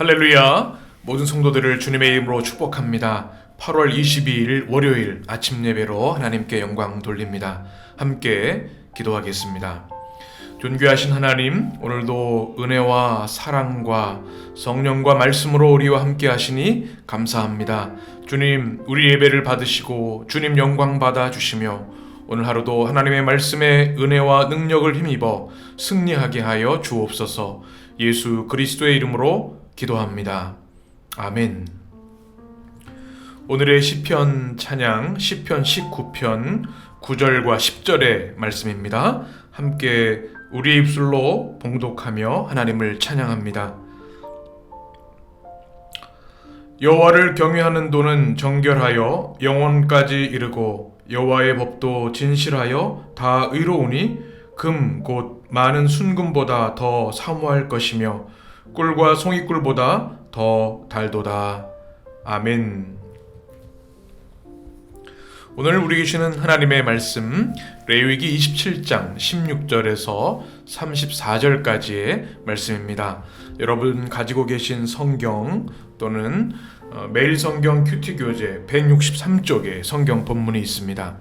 할렐루야! 모든 성도들을 주님의 이름으로 축복합니다. 8월 22일 월요일 아침 예배로 하나님께 영광 돌립니다. 함께 기도하겠습니다. 존귀하신 하나님, 오늘도 은혜와 사랑과 성령과 말씀으로 우리와 함께 하시니 감사합니다. 주님, 우리 예배를 받으시고 주님 영광 받아 주시며 오늘 하루도 하나님의 말씀에 은혜와 능력을 힘입어 승리하게 하여 주옵소서. 예수 그리스도의 이름으로 기도합니다. 아멘. 오늘의 시편 찬양 시편 19편 9절과 10절의 말씀입니다. 함께 우리의 입술로 봉독하며 하나님을 찬양합니다. 여호와를 경외하는 도는 정결하여 영원까지 이르고 여호와의 법도 진실하여 다 의로우니 금 곧 많은 순금보다 더 사모할 것이며 꿀과 송이꿀보다 더 달도다. 아멘. 오늘 우리 계시는 하나님의 말씀 레위기 27장 16절에서 34절까지의 말씀입니다. 여러분 가지고 계신 성경 또는 어, 매일 성경 큐티 교재 163쪽에 성경 본문이 있습니다.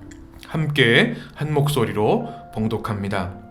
함께 한 목소리로 봉독합니다.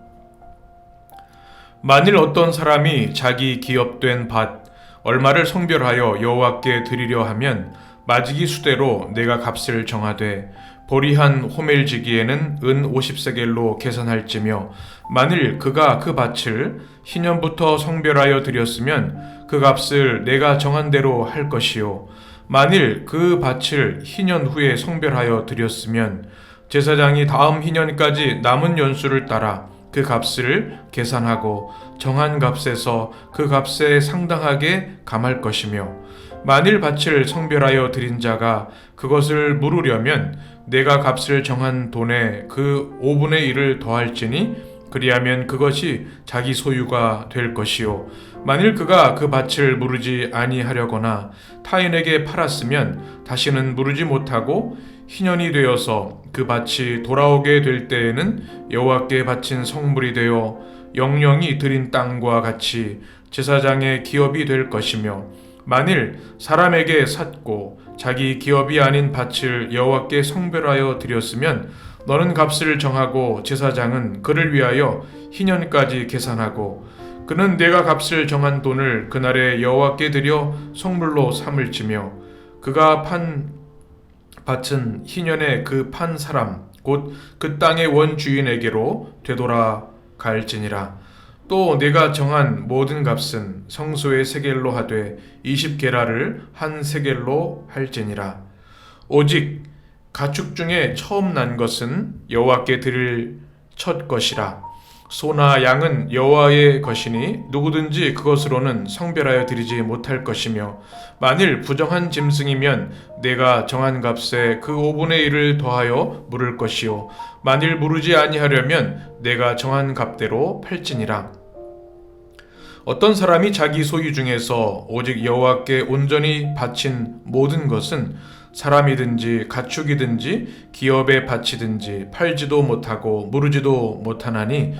만일 어떤 사람이 자기 기업된 밭 얼마를 성별하여 여호와께 드리려 하면 마지기 수대로 내가 값을 정하되 보리한 호멜지기에는 은 50세겔로 계산할지며 만일 그가 그 밭을 희년부터 성별하여 드렸으면 그 값을 내가 정한 대로 할 것이요. 만일 그 밭을 희년 후에 성별하여 드렸으면 제사장이 다음 희년까지 남은 연수를 따라 그 값을 계산하고 정한 값에서 그 값에 상당하게 감할 것이며 만일 밭을 성별하여 드린 자가 그것을 물으려면 내가 값을 정한 돈에 그 5분의 1을 더할지니 그리하면 그것이 자기 소유가 될 것이요. 만일 그가 그 밭을 무르지 아니하려거나 타인에게 팔았으면 다시는 무르지 못하고 희년이 되어서 그 밭이 돌아오게 될 때에는 여호와께 바친 성물이 되어 영영이 드린 땅과 같이 제사장의 기업이 될 것이며 만일 사람에게 샀고 자기 기업이 아닌 밭을 여호와께 성별하여 드렸으면 너는 값을 정하고 제사장은 그를 위하여 희년까지 계산하고 그는 내가 값을 정한 돈을 그날에 여호와께 드려 성물로 삼을지며 그가 판 밭은 희년의 그판 사람 곧 그 땅의 원주인에게로 되돌아 갈지니라. 또 내가 정한 모든 값은 성소의 세겔로 하되 20게라를 한 세겔로 할지니라. 오직 가축 중에 처음 난 것은 여호와께 드릴 첫 것이라 소나 양은 여호와의 것이니 누구든지 그것으로는 성별하여 드리지 못할 것이며 만일 부정한 짐승이면 내가 정한 값에 그 5분의 1을 더하여 물을 것이요. 만일 무르지 아니하려면 내가 정한 값대로 팔지니라. 어떤 사람이 자기 소유 중에서 오직 여호와께 온전히 바친 모든 것은 사람이든지 가축이든지 기업에 바치든지 팔지도 못하고 무르지도 못하나니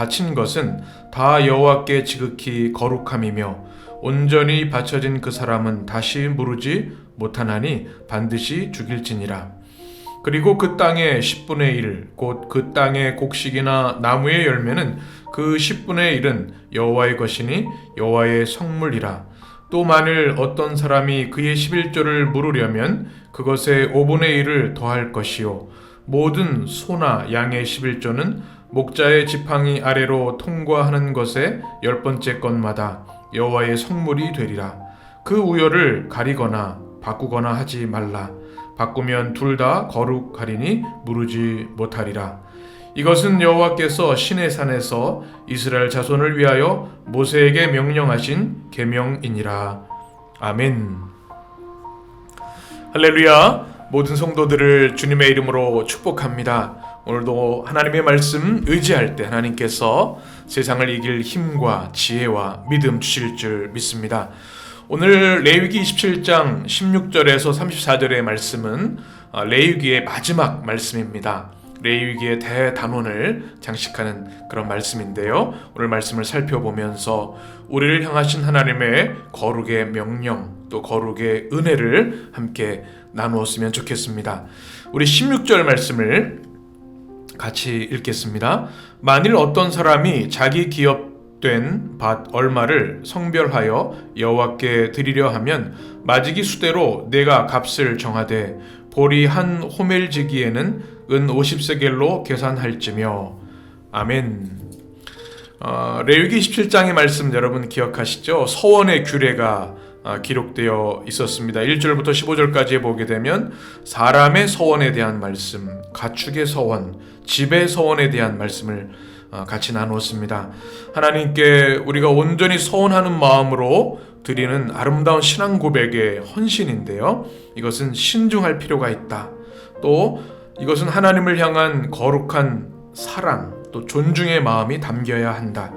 바친 것은 다 여호와께 지극히 거룩함이며 온전히 바쳐진 그 사람은 다시 무르지 못하나니 반드시 죽일지니라. 그리고 그 땅의 10분의 1, 곧 그 땅의 곡식이나 나무의 열매는 그 10분의 1은 여호와의 것이니 여호와의 성물이라. 또 만일 어떤 사람이 그의 11조를 물으려면 그것에 5분의 1을 더할 것이요. 모든 소나 양의 11조는 목자의 지팡이 아래로 통과하는 것의 열 번째 것마다 여호와의 성물이 되리라. 그 우열을 가리거나 바꾸거나 하지 말라. 바꾸면 둘 다 거룩하리니 무르지 못하리라. 이것은 여호와께서 신의 산에서 이스라엘 자손을 위하여 모세에게 명령하신 계명이니라. 아멘. 할렐루야. 모든 성도들을 주님의 이름으로 축복합니다. 오늘도 하나님의 말씀 의지할 때 하나님께서 세상을 이길 힘과 지혜와 믿음 주실 줄 믿습니다. 오늘 레위기 27장 16절에서 34절의 말씀은 어, 레위기의 마지막 말씀입니다. 레위기의 대단원을 장식하는 그런 말씀인데요. 오늘 말씀을 살펴보면서 우리를 향하신 하나님의 거룩의 명령 또 거룩의 은혜를 함께 나누었으면 좋겠습니다. 우리 16절 말씀을 같이 읽겠습니다. 만일 어떤 사람이 자기 기업된 밭 얼마를 성별하여 여호와께 드리려 하면 마지기 수대로 내가 값을 정하되 보리 한 호멜지기에는 은 50세겔로 계산할지며 아멘. 어, 레위기 17장의 말씀 여러분 기억하시죠? 서원의 규례가 아, 기록되어 있었습니다. 1절부터 15절까지 보게 되면 사람의 서원에 대한 말씀, 가축의 서원, 집의 서원에 대한 말씀을 아, 같이 나누었습니다. 하나님께 우리가 온전히 서원하는 마음으로 드리는 아름다운 신앙 고백의 헌신인데요. 이것은 신중할 필요가 있다. 또 이것은 하나님을 향한 거룩한 사랑, 또 존중의 마음이 담겨야 한다.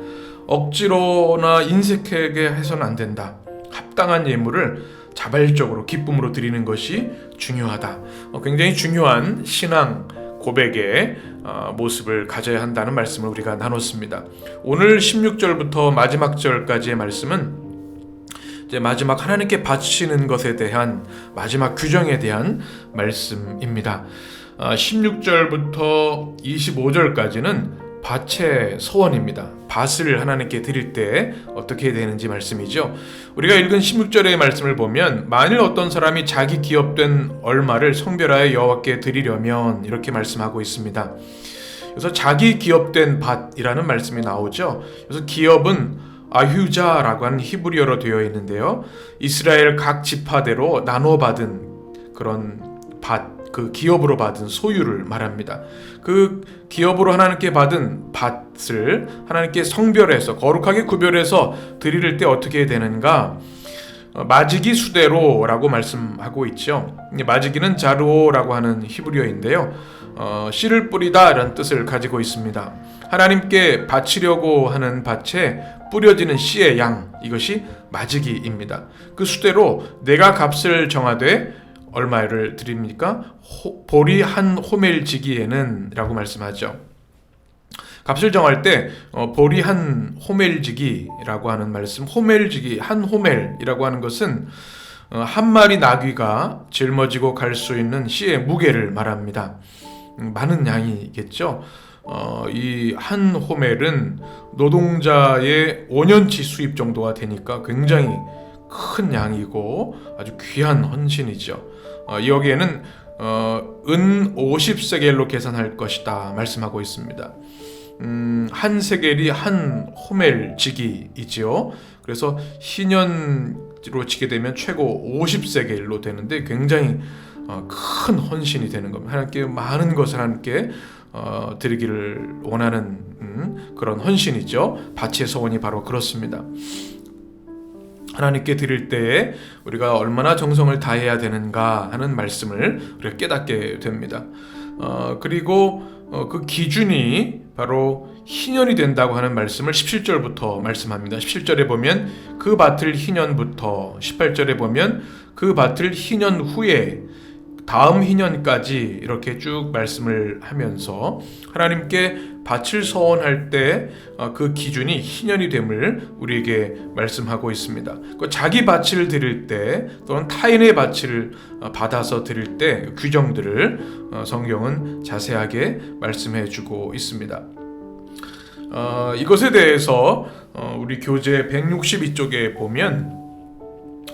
억지로나 인색하게 해서는 안 된다. 합당한 예물을 자발적으로 기쁨으로 드리는 것이 중요하다. 어, 굉장히 중요한 신앙 고백의 어, 모습을 가져야 한다는 말씀을 우리가 나눴습니다. 오늘 16절부터 마지막 절까지의 말씀은 이제 마지막 하나님께 바치는 것에 대한 마지막 규정에 대한 말씀입니다. 16절부터 25절까지는 밭의 소원입니다. 밭을 하나님께 드릴 때 어떻게 되는지 말씀이죠. 우리가 읽은 16절의 말씀을 보면 만일 어떤 사람이 자기 기업된 얼마를 성별하여 여호와께 드리려면 이렇게 말씀하고 있습니다. 그래서 자기 기업된 밭이라는 말씀이 나오죠. 그래서 기업은 아휴자라고 하는 히브리어로 되어 있는데요. 이스라엘 각 지파대로 나눠 받은 그런 밭 그 기업으로 받은 소유를 말합니다. 그 기업으로 하나님께 받은 밭을 하나님께 성별해서 거룩하게 구별해서 드릴 때 어떻게 되는가? 어, 마지기 수대로라고 말씀하고 있죠. 마지기는 자루라고 하는 히브리어인데요. 어, 씨를 뿌리다 이런 뜻을 가지고 있습니다. 하나님께 바치려고 하는 밭에 뿌려지는 씨의 양 이것이 마지기입니다. 그 수대로 내가 값을 정하되 얼마를 드립니까? 호, 보리 한 호멜 지기에는 라고 말씀하죠. 값을 정할 때 어, 보리 한 호멜지기라고 하는 말씀 호멜지기 한 호멜이라고 하는 것은 어, 한 마리 나귀가 짊어지고 갈 수 있는 씨의 무게를 말합니다. 음, 많은 양이겠죠. 어, 이 한 호멜은 노동자의 5년치 수입 정도가 되니까 굉장히 큰 양이고 아주 귀한 헌신이죠. 어, 여기에는 어, 은 50세겔로 계산할 것이다 말씀하고 있습니다. 음, 한 세겔이 한 호멜지기이지요. 그래서 희년으로 치게 되면 최고 50세겔로 되는데 굉장히 어, 큰 헌신이 되는 겁니다. 하나님께 많은 것을 하나님께 어, 드리기를 원하는 음, 그런 헌신이죠. 바치의 소원이 바로 그렇습니다. 하나님께 드릴 때에 우리가 얼마나 정성을 다해야 되는가 하는 말씀을 우리가 깨닫게 됩니다. 어, 그리고 어, 그 기준이 바로 희년이 된다고 하는 말씀을 17절부터 말씀합니다. 17절에 보면 그 밭을 희년부터 18절에 보면 그 밭을 희년 후에 다음 희년까지 이렇게 쭉 말씀을 하면서 하나님께 밭을 서원할 때그 어, 기준이 희년이 됨을 우리에게 말씀하고 있습니다. 그 자기 밭을 드릴 때 또는 타인의 밭을 어, 받아서 드릴 때그 규정들을 어, 성경은 자세하게 말씀해 주고 있습니다. 어, 이것에 대해서 어, 우리 교재 162쪽에 보면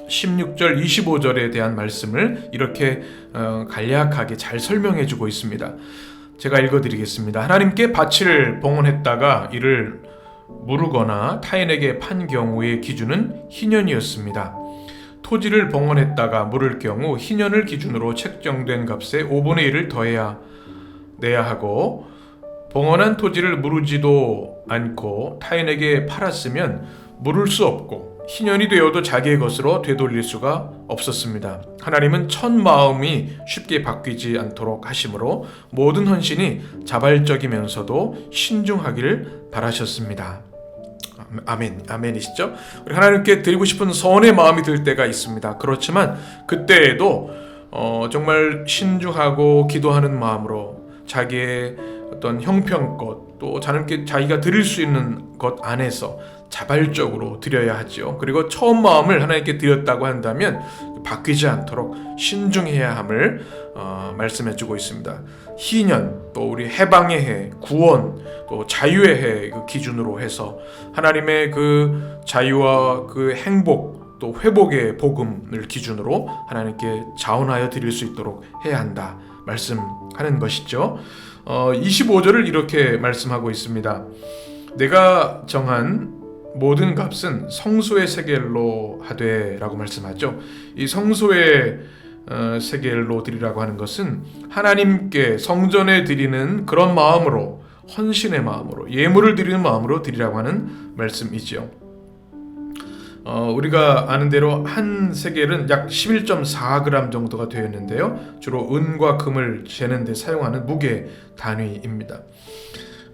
16절, 25절에 대한 말씀을 이렇게 어, 간략하게 잘 설명해 주고 있습니다. 제가 읽어 드리겠습니다. 하나님께 바치를 봉헌했다가 이를 무르거나 타인에게 판 경우의 기준은 희년이었습니다. 토지를 봉헌했다가 물을 경우 희년을 기준으로 책정된 값의 5분의 1을 더해야 내야 하고 봉헌한 토지를 무르지도 않고 타인에게 팔았으면 물을 수 없고 희년이 되어도 자기의 것으로 되돌릴 수가 없었습니다. 하나님은 첫 마음이 쉽게 바뀌지 않도록 하심으로 모든 헌신이 자발적이면서도 신중하기를 바라셨습니다. 아멘, 아멘이시죠? 우리 하나님께 드리고 싶은 선의 마음이 들 때가 있습니다. 그렇지만 그때에도 어, 정말 신중하고 기도하는 마음으로 자기의 어떤 형편껏 또 자기가 드릴 수 있는 것 안에서 자발적으로 드려야 하지요. 그리고 처음 마음을 하나님께 드렸다고 한다면 바뀌지 않도록 신중해야 함을 어, 말씀해주고 있습니다. 희년 또 우리 해방의 해, 구원 또 자유의 해 그 기준으로 해서 하나님의 그 자유와 그 행복 또 회복의 복음을 기준으로 하나님께 자원하여 드릴 수 있도록 해야 한다 말씀하는 것이죠. 어, 25절을 이렇게 말씀하고 있습니다. 내가 정한 모든 값은 성소의 세겔로 하되라고 말씀하죠. 이 성소의 어, 세겔로 드리라고 하는 것은 하나님께 성전에 드리는 그런 마음으로 헌신의 마음으로 예물을 드리는 마음으로 드리라고 하는 말씀이지요. 어, 우리가 아는 대로 한 세겔은 약 11.4g 정도가 되었는데요. 주로 은과 금을 재는 데 사용하는 무게 단위입니다.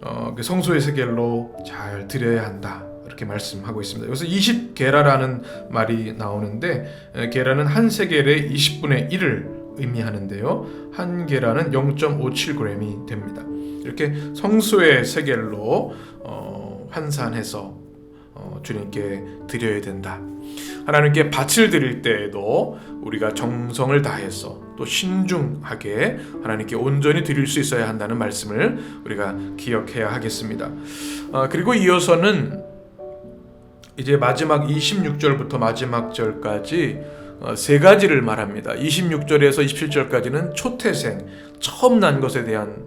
어, 그 성소의 세겔로 잘 드려야 한다. 이렇게 말씀하고 있습니다. 여기서 20게라라는 말이 나오는데 게라는 한 세겔의 20분의 1을 의미하는데요. 한 게라는 0.57g이 됩니다. 이렇게 성소의 세겔로 어, 환산해서 어, 주님께 드려야 된다. 하나님께 밭을 드릴 때에도 우리가 정성을 다해서 또 신중하게 하나님께 온전히 드릴 수 있어야 한다는 말씀을 우리가 기억해야 하겠습니다. 어, 그리고 이어서는 이제 마지막 26절부터 마지막 절까지 어, 세 가지를 말합니다. 26절에서 27절까지는 초태생 처음 난 것에 대한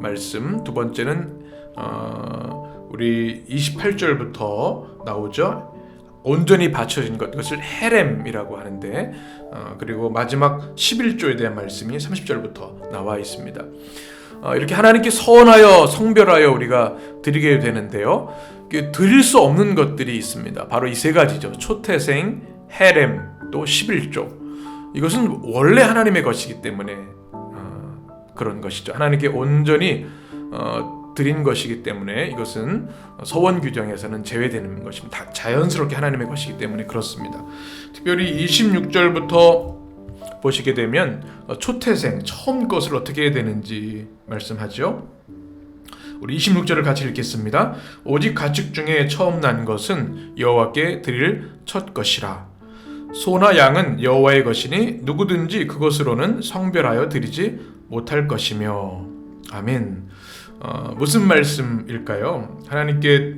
말씀. 두 번째는 어, 우리 28절부터 나오죠. 온전히 바쳐진 것 그것을 헤렘이라고 하는데 어, 그리고 마지막 11조에 대한 말씀이 30절부터 나와 있습니다. 어, 이렇게 하나님께 서원하여 성별하여 우리가 드리게 되는데요. 드릴 수 없는 것들이 있습니다. 바로 이 세 가지죠. 초태생, 헤렘, 또 11조. 이것은 원래 하나님의 것이기 때문에 어, 그런 것이죠. 하나님께 온전히 어, 드린 것이기 때문에 이것은 서원 규정에서는 제외되는 것입니다. 자연스럽게 하나님의 것이기 때문에 그렇습니다. 특별히 26절부터 보시게 되면 어, 초태생 처음 것을 어떻게 해야 되는지 말씀하죠. 우리 26절을 같이 읽겠습니다. 오직 가축 중에 처음 난 것은 여호와께 드릴 첫 것이라. 소나 양은 여호와의 것이니 누구든지 그것으로는 성별하여 드리지 못할 것이며. 아멘. 어, 무슨 말씀일까요? 하나님께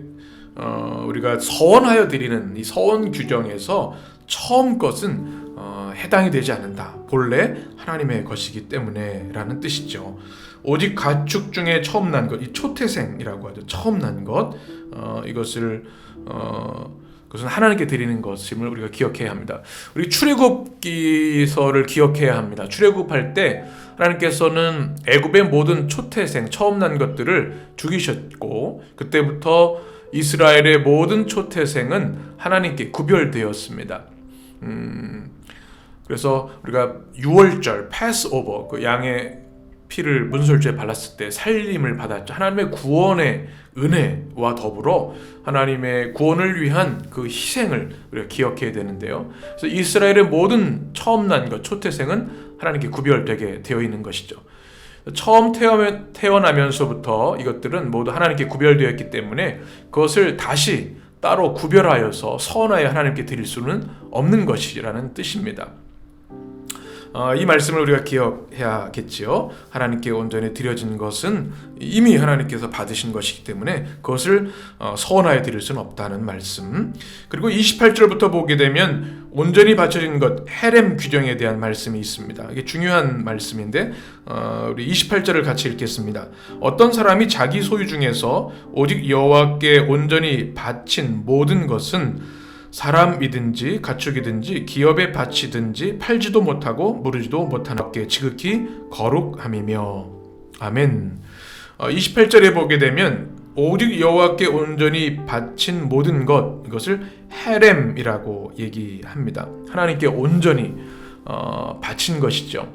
어, 우리가 서원하여 드리는 이 서원 규정에서 처음 것은 어, 해당이 되지 않는다. 본래 하나님의 것이기 때문에라는 뜻이죠. 오직 가축 중에 처음 난 것, 이 초태생이라고 하죠. 처음 난 것, 어, 이것을 어, 그것은 하나님께 드리는 것임을 우리가 기억해야 합니다. 우리 출애굽기서를 기억해야 합니다. 출애굽할 때 하나님께서는 애굽의 모든 초태생, 처음 난 것들을 죽이셨고 그때부터 이스라엘의 모든 초태생은 하나님께 구별되었습니다. 음, 그래서 우리가 6월절 패스오버 그 양의 피를 문설주에 발랐을 때 살림을 받았죠. 하나님의 구원의 은혜와 더불어 하나님의 구원을 위한 그 희생을 우리가 기억해야 되는데요. 그래서 이스라엘의 모든 처음 난 것, 초태생은 하나님께 구별되게 되어 있는 것이죠. 처음 태어나면서부터 이것들은 모두 하나님께 구별되었기 때문에 그것을 다시 따로 구별하여서 선하여 하나님께 드릴 수는 없는 것이라는 뜻입니다. 어, 이 말씀을 우리가 기억해야겠지요. 하나님께 온전히 드려진 것은 이미 하나님께서 받으신 것이기 때문에 그것을 어, 서원하여 드릴 수는 없다는 말씀. 그리고 28절부터 보게 되면 온전히 바쳐진 것 헤렘 규정에 대한 말씀이 있습니다. 이게 중요한 말씀인데 어, 우리 28절을 같이 읽겠습니다. 어떤 사람이 자기 소유 중에서 오직 여호와께 온전히 바친 모든 것은 사람이든지 가축이든지 기업의 바치든지 팔지도 못하고 무르지도 못하는 게 지극히 거룩함이며 아멘. 28절에 어, 보게 되면 오직 여호와께 온전히 바친 모든 것 이것을 헤렘이라고 얘기합니다. 하나님께 온전히 어, 바친 것이죠.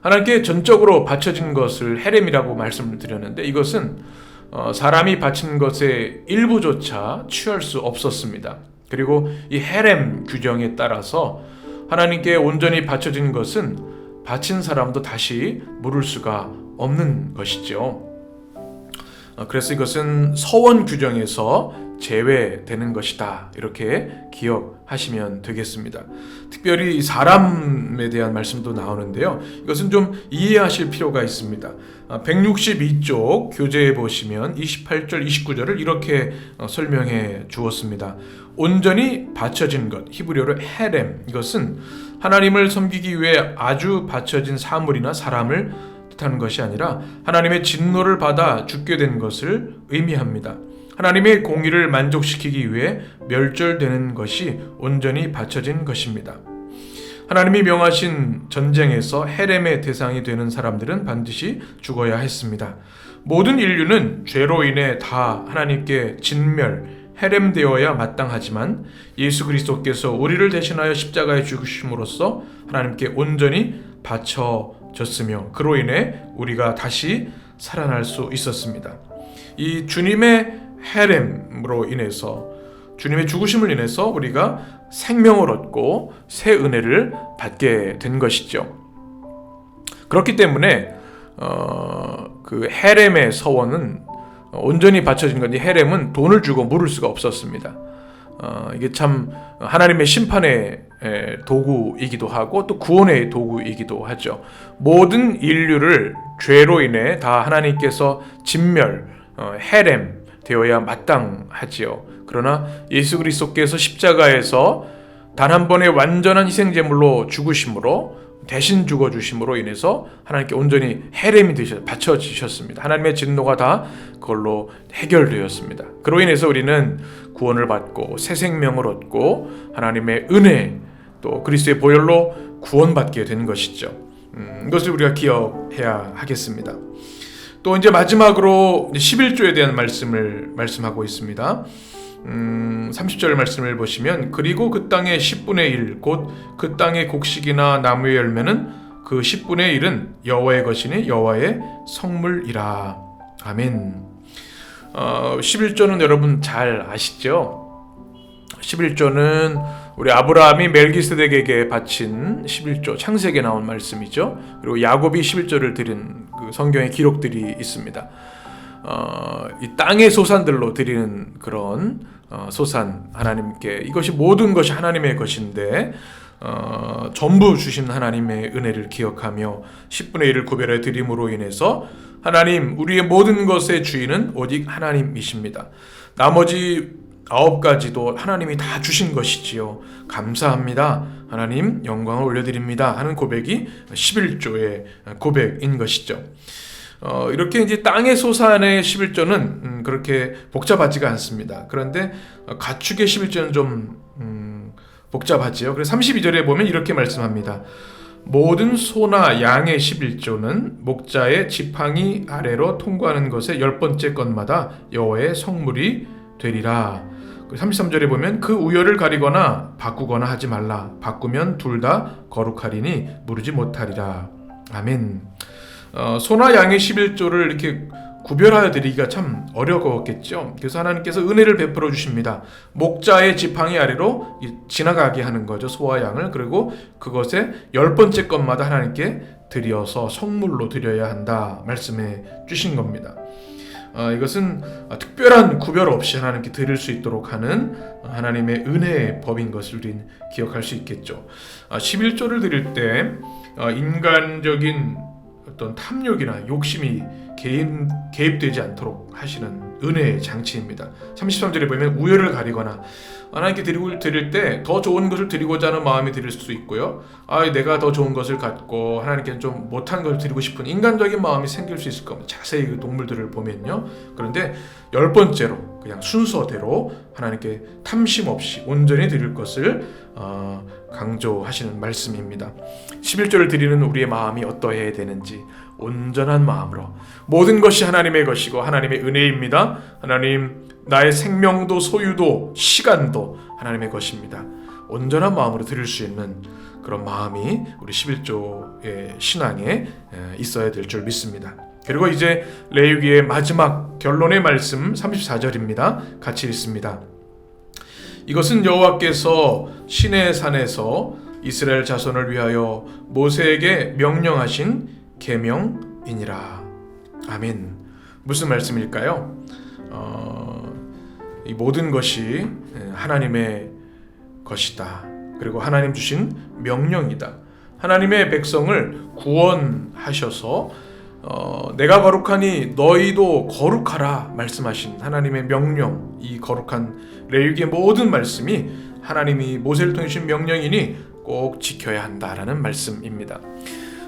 하나님께 전적으로 바쳐진 것을 헤렘이라고 말씀을 드렸는데 이것은 어, 사람이 바친 것의 일부조차 취할 수 없었습니다. 그리고 이 헤렘 규정에 따라서 하나님께 온전히 바쳐진 것은 바친 사람도 다시 물을 수가 없는 것이죠. 어, 그래서 이것은 서원 규정에서 제외되는 것이다. 이렇게 기억하시면 되겠습니다. 특별히 이 사람에 대한 말씀도 나오는데요. 이것은 좀 이해하실 필요가 있습니다. 162쪽 교재에 보시면 28절, 29절을 이렇게 어, 설명해 주었습니다. 온전히 바쳐진 것, 히브리어로 헤렘. 이것은 하나님을 섬기기 위해 아주 바쳐진 사물이나 사람을 뜻하는 것이 아니라 하나님의 진노를 받아 죽게 된 것을 의미합니다. 하나님의 공의를 만족시키기 위해 멸절되는 것이 온전히 바쳐진 것입니다. 하나님이 명하신 전쟁에서 헤렘의 대상이 되는 사람들은 반드시 죽어야 했습니다. 모든 인류는 죄로 인해 다 하나님께 진멸, 헤렘되어야 마땅하지만 예수 그리스도께서 우리를 대신하여 십자가에 죽으심으로써 하나님께 온전히 바쳐졌으며 그로 인해 우리가 다시 살아날 수 있었습니다. 이 주님의 헤렘으로 인해서 주님의 죽으심을 인해서 우리가 생명을 얻고 새 은혜를 받게 된 것이죠. 그렇기 때문에 어, 그 헤렘의 서원은 온전히 바쳐진 건지 헤렘은 돈을 주고 물을 수가 없었습니다. 어, 이게 참 하나님의 심판의 도구이기도 하고 또 구원의 도구이기도 하죠. 모든 인류를 죄로 인해 다 하나님께서 진멸, 어, 헤렘 되어야 마땅하지요. 그러나 예수 그리스도께서 십자가에서 단 한 번의 완전한 희생 제물로 죽으심으로 대신 죽어 주심으로 인해서 하나님께 온전히 헤렘이 되셔 바쳐 지셨습니다. 하나님의 진노가 다 그걸로 해결되었습니다. 그로 인해서 우리는 구원을 받고 새 생명을 얻고 하나님의 은혜 또 그리스도의 보혈로 구원받게 된 것이죠. 음, 이것을 우리가 기억해야 하겠습니다. 또 이제 마지막으로 11조에 대한 말씀을 말씀하고 있습니다. 음, 30절 말씀을 보시면 그리고 그 땅의 10분의 1 곧 그 땅의 곡식이나 나무의 열매는 그 10분의 1은 여호와의 것이니 여호와의 성물이라. 아멘. 어, 11조는 여러분 잘 아시죠? 11조는 우리 아브라함이 멜기스덱에게 바친 11조 창세기에 나온 말씀이죠. 그리고 야곱이 11조를 드린 그 성경의 기록들이 있습니다. 어, 이 땅의 소산들로 드리는 그런 어, 소산 하나님께 이것이 모든 것이 하나님의 것인데 어, 전부 주신 하나님의 은혜를 기억하며 10분의 1을 구별해 드림으로 인해서 하나님 우리의 모든 것의 주인은 오직 하나님이십니다. 나머지 아홉 가지도 하나님이 다 주신 것이지요. 감사합니다. 하나님 영광을 올려드립니다. 하는 고백이 11조의 고백인 것이죠. 어, 이렇게 이제 땅의 소산의 11조는 음, 그렇게 복잡하지가 않습니다. 그런데 가축의 11조는 좀 음, 복잡하지요. 그래서 32절에 보면 이렇게 말씀합니다. 모든 소나 양의 11조는 목자의 지팡이 아래로 통과하는 것의 열 번째 것마다 여호와의 성물이 되리라. 33절에 보면 그 우열을 가리거나 바꾸거나 하지 말라. 바꾸면 둘 다 거룩하리니 무르지 못하리라. 아멘. 어, 소나 양의 11조를 이렇게 구별하여 드리기가 참 어려웠겠죠. 그래서 하나님께서 은혜를 베풀어 주십니다. 목자의 지팡이 아래로 지나가게 하는 거죠. 소와 양을. 그리고 그것의 열 번째 것마다 하나님께 드려서 성물로 드려야 한다. 말씀해 주신 겁니다. 어, 이것은 특별한 구별 없이 하나님께 드릴 수 있도록 하는 하나님의 은혜의 법인 것을 우린 기억할 수 있겠죠. 11조를 어, 드릴 때 어, 인간적인 어떤 탐욕이나 욕심이 개인, 개입되지 않도록 하시는 은혜의 장치입니다. 33절에 보면 우열을 가리거나 하나님께 드리고 드릴 때 더 좋은 것을 드리고자 하는 마음이 드릴 수 있고요. 아, 내가 더 좋은 것을 갖고 하나님께 좀 못한 것을 드리고 싶은 인간적인 마음이 생길 수 있을 겁니다. 자세히 그 동물들을 보면요. 그런데 열 번째로 그냥 순서대로 하나님께 탐심 없이 온전히 드릴 것을 어, 강조하시는 말씀입니다. 11절을 드리는 우리의 마음이 어떠해야 되는지 온전한 마음으로 모든 것이 하나님의 것이고 하나님의 은혜입니다. 하나님 나의 생명도 소유도 시간도 하나님의 것입니다. 온전한 마음으로 드릴 수 있는 그런 마음이 우리 11조의 신앙에 있어야 될 줄 믿습니다. 그리고 이제 레위기의 마지막 결론의 말씀 34절입니다. 같이 읽습니다. 이것은 여호와께서 시내 산에서 이스라엘 자손을 위하여 모세에게 명령하신 계명이니라. 아멘. 무슨 말씀일까요? 어, 이 모든 것이 하나님의 것이다. 그리고 하나님 주신 명령이다. 하나님의 백성을 구원하셔서 어, 내가 거룩하니 너희도 거룩하라 말씀하신 하나님의 명령, 이 거룩한 레위기의 모든 말씀이 하나님이 모세를 통해 주신 명령이니 꼭 지켜야 한다라는 말씀입니다.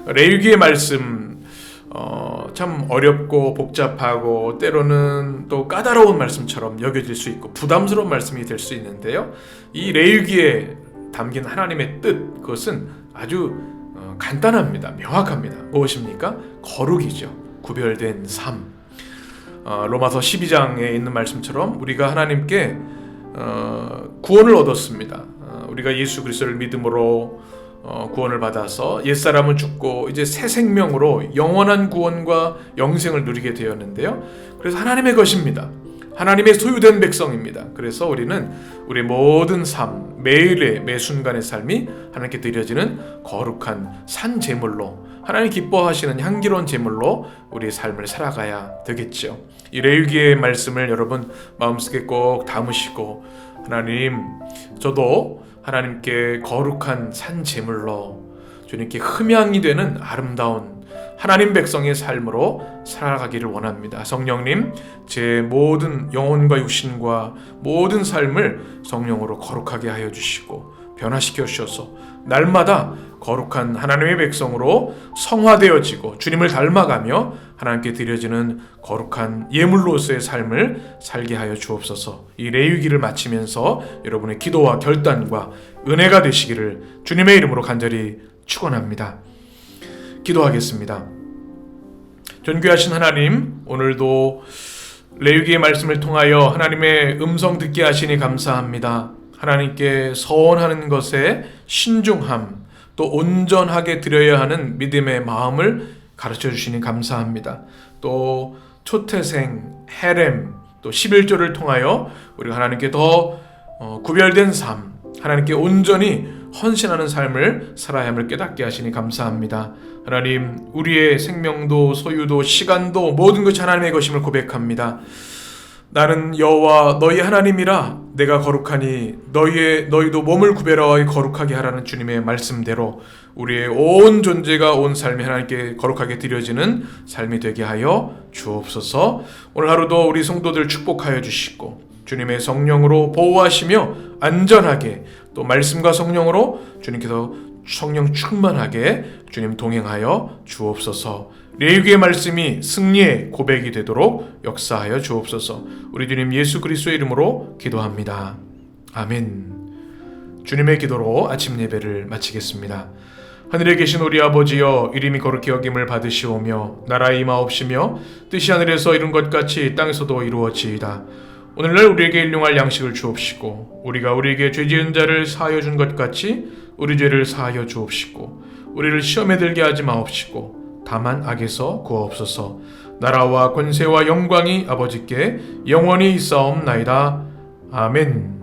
레위기의 말씀 어, 참 어렵고 복잡하고 때로는 또 까다로운 말씀처럼 여겨질 수 있고 부담스러운 말씀이 될 수 있는데요. 이 레위기에 담긴 하나님의 뜻 그것은 아주 어, 간단합니다. 명확합니다. 무엇입니까? 거룩이죠. 구별된 삶. 어, 로마서 12장에 있는 말씀처럼 우리가 하나님께 어, 구원을 얻었습니다. 어, 우리가 예수 그리스도를 믿음으로 어, 구원을 받아서 옛사람은 죽고 이제 새 생명으로 영원한 구원과 영생을 누리게 되었는데요. 그래서 하나님의 것입니다. 하나님의 소유된 백성입니다. 그래서 우리는 우리 모든 삶, 매일의 매 순간의 삶이 하나님께 드려지는 거룩한 산 제물로 하나님 기뻐하시는 향기로운 제물로 우리의 삶을 살아가야 되겠죠. 이 레위기의 말씀을 여러분 마음속에 꼭 담으시고 하나님 저도 하나님께 거룩한 산 제물로 주님께 흠향이 되는 아름다운 하나님 백성의 삶으로 살아가기를 원합니다. 성령님, 제 모든 영혼과 육신과 모든 삶을 성령으로 거룩하게 하여 주시고 변화시켜 주셔서 날마다 거룩한 하나님의 백성으로 성화되어지고 주님을 닮아가며 하나님께 드려지는 거룩한 예물로서의 삶을 살게 하여 주옵소서. 이 레위기를 마치면서 여러분의 기도와 결단과 은혜가 되시기를 주님의 이름으로 간절히 축원합니다. 기도하겠습니다. 존귀하신 하나님, 오늘도 레위기의 말씀을 통하여 하나님의 음성 듣게 하시니 감사합니다. 하나님께 서원하는 것에 신중함, 또 온전하게 드려야 하는 믿음의 마음을 가르쳐 주시니 감사합니다. 또 초태생, 헤렘, 또 11조를 통하여 우리가 하나님께 더 어, 구별된 삶, 하나님께 온전히 헌신하는 삶을 살아야 함을 깨닫게 하시니 감사합니다. 하나님, 우리의 생명도 소유도 시간도 모든 것이 하나님의 것임을 고백합니다. 나는 여호와 너희 하나님이라 내가 거룩하니 너희의 너희도 몸을 구별하여 거룩하게 하라는 주님의 말씀대로 우리의 온 존재가 온 삶이 하나님께 거룩하게 드려지는 삶이 되게 하여 주옵소서. 오늘 하루도 우리 성도들 축복하여 주시고 주님의 성령으로 보호하시며 안전하게 또 말씀과 성령으로 주님께서 성령 충만하게 주님 동행하여 주옵소서. 레위기의 말씀이 승리의 고백이 되도록 역사하여 주옵소서. 우리 주님 예수 그리스도의 이름으로 기도합니다. 아멘. 주님의 기도로 아침 예배를 마치겠습니다. 하늘에 계신 우리 아버지여 이름이 거룩히 여김을 받으시오며 나라의 임하옵시며 뜻이 하늘에서 이룬 것 같이 땅에서도 이루어지이다. 오늘날 우리에게 일용할 양식을 주옵시고 우리가 우리에게 죄 지은 자를 사하여 준 것 같이 우리 죄를 사하여 주옵시고 우리를 시험에 들게 하지 마옵시고 다만 악에서 구하옵소서. 나라와 권세와 영광이 아버지께 영원히 있사옵나이다. 아멘